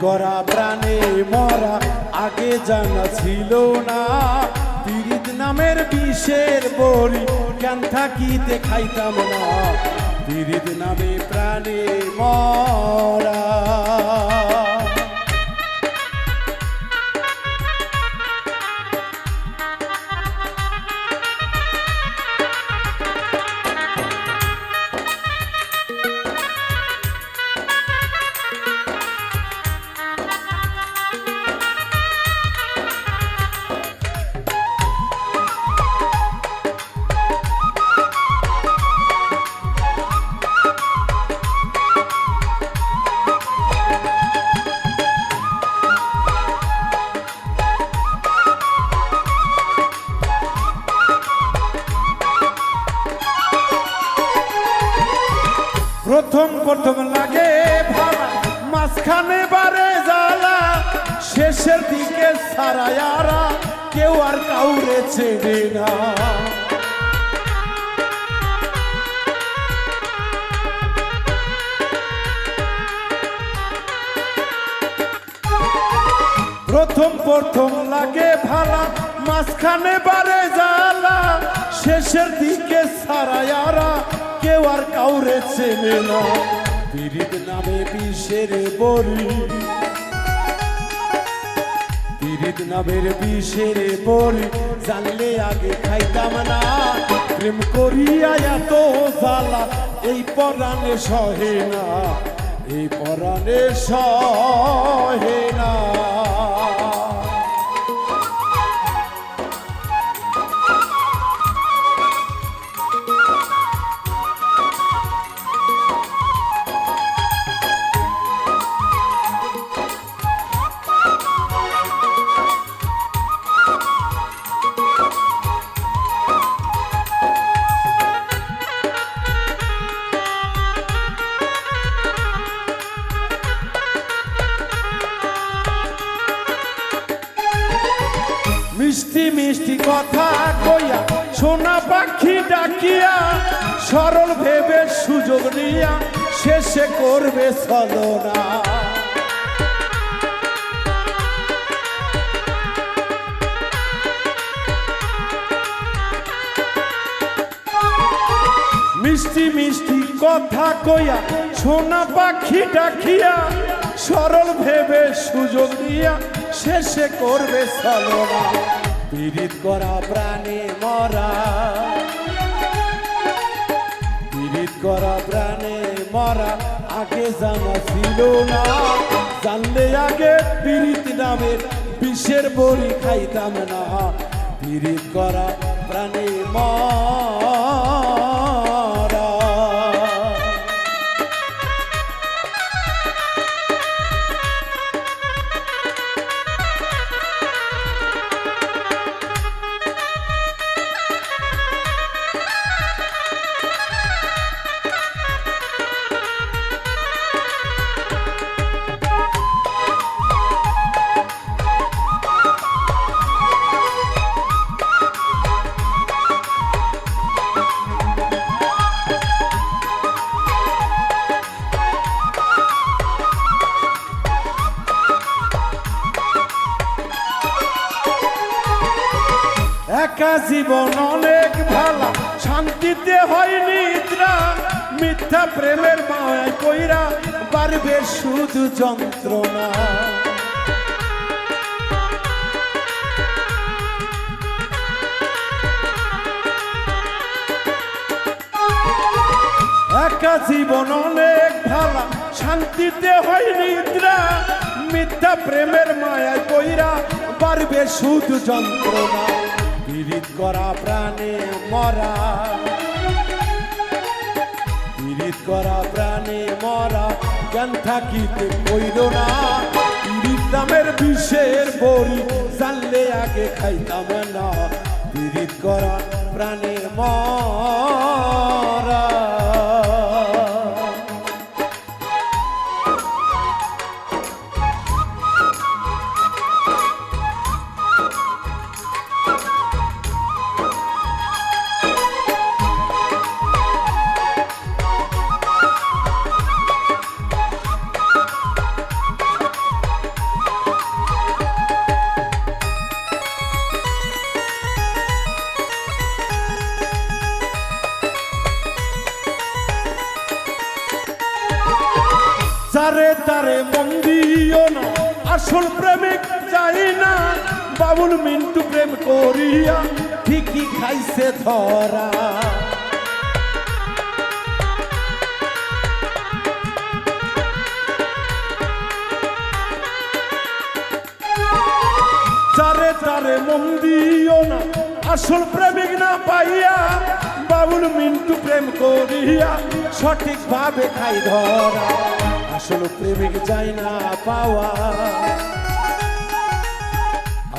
করা প্রাণে মরা, আগে জানা ছিল না। পীড়িত নামের বিষের বড়ি কেন থাকিতে খাইতাম না। পীড়িত নামে প্রথম প্রথম লাগে ভাড়া। মাঝখানে বারে জ্বালা, শেষের দিকে সারায়ারা কেউ আর কাউরে চেনে না। প্রথম প্রথম লাগে ভালা মাঝখানে বারে জ্বালা, শেষের দিকে সারায়ারা কেউ আর কাউরে চেনে না। পীড়িত নামে বিষের বড়ি। পীড়িত নামের বিষের বড়ি। জানলে আগে খাইতাম না। প্রেম করিয়া এত জ্বালা, এই পরাণে সহে না। এই পরাণে সহে মিষ্টি মিষ্টি কথা কইয়া সোনা পাখি ডাকিয়া সরল ভেবে সুযোগ নিয়া শেষে করবে ছলনা। মিষ্টি মিষ্টি কথা কইয়া সোনা পাখি ডাকিয়া সরল ভেবে সুযোগ দিয়া শেষে করবে ছলনা। পীড়িত করা প্রাণে মরা। পীড়িত করা প্রাণে মরা, আগে জানা ছিল না। জানলে আগে পীড়িত নামের বিষের বড়ি খাইতাম না। পীড়িত করা প্রাণে মরা। একা জীবন অনেক ভালা। শান্তিতে হয় নিদ্রা, মিথ্যা প্রেমের মায় কইরা পারবে শুধু যন্ত্রণা। একা জীবন অনেক ভালা। শান্তিতে হয় নিদ্রা, মিথ্যা প্রেমের মায়া কইরা পারবে শুধু যন্ত্রণা। পীড়িত করা প্রাণে মরা। পীড়িত করা প্রাণে মরা, জ্ঞান থাকিতে কইল না। পীড়িত নামের বিষের বড়ি জানলে আগে খাইতাম না। পীড়িত করা প্রাণে মরা। তারে মন দিও না। আসল প্রেমিক চাই না। বাবুল মিন্টু প্রেম করিয়া ঠিকই খাইছে ধরা। চারে তারে মন দিও না, আসল প্রেমিক না পাইয়া বাবুল মিন্টু প্রেম করিয়া সঠিক ভাবে খাই ধরা। আসল প্রেমিক যাই না পাওয়া।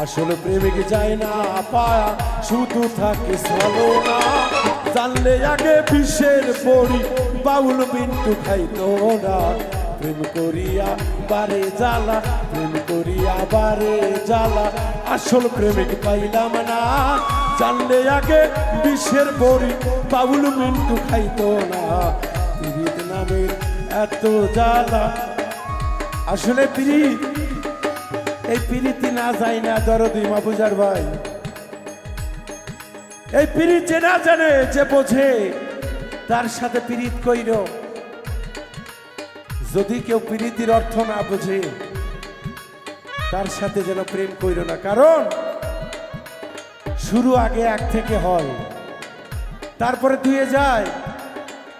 আসল প্রেমিক যাই না পায়া শুধু থাকে না জানলে আগে বিশ্বের পড়ি বাউল বিন্টু খাইতো না। প্রেম করিয়া বারে জ্বালা, প্রেম করিয়া বারে জ্বালা। আসল প্রেমিক পাইলাম না। জানলে আগে বিশ্বের পড়ি বাউল মিন্টু খাইতো না। নামের এত জ্বালা। আসলে পীড়িত এই পিরিতি না যায় না দরদি মাপুজার ভাই। এই পিরিত যে না জানে, যে বোঝে, তার সাথে পিরিত কইর। যদি কেউ পিরিতির অর্থ না বোঝে, তার সাথে যেন প্রেম কইর না। কারণ, শুরু আগে এক থেকে হয়, তারপরে দুয়ে যায়,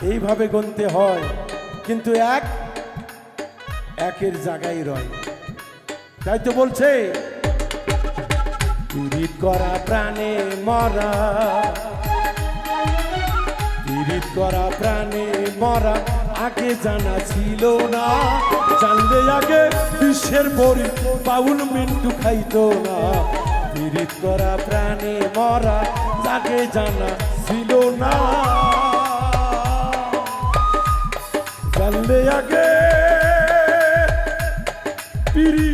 এইভাবে গনতে হয়। কিন্তু এক, একের জায়গায় রয়। তাই তো বলছে, পীড়িত করা প্রাণে মরা। পীড়িত করা প্রাণে মরা, আগে জানা ছিল না। জানলে আগে বিশ্বের বড়ি বাউল মিন্টু খাইতো না। পীড়িত করা প্রাণে মরা, আগে জানা ছিল না। জানলে আগে পিরি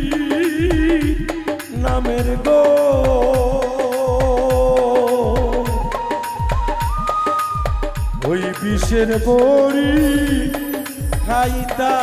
নামের গো। ওই বিষের বড়ি খাইতা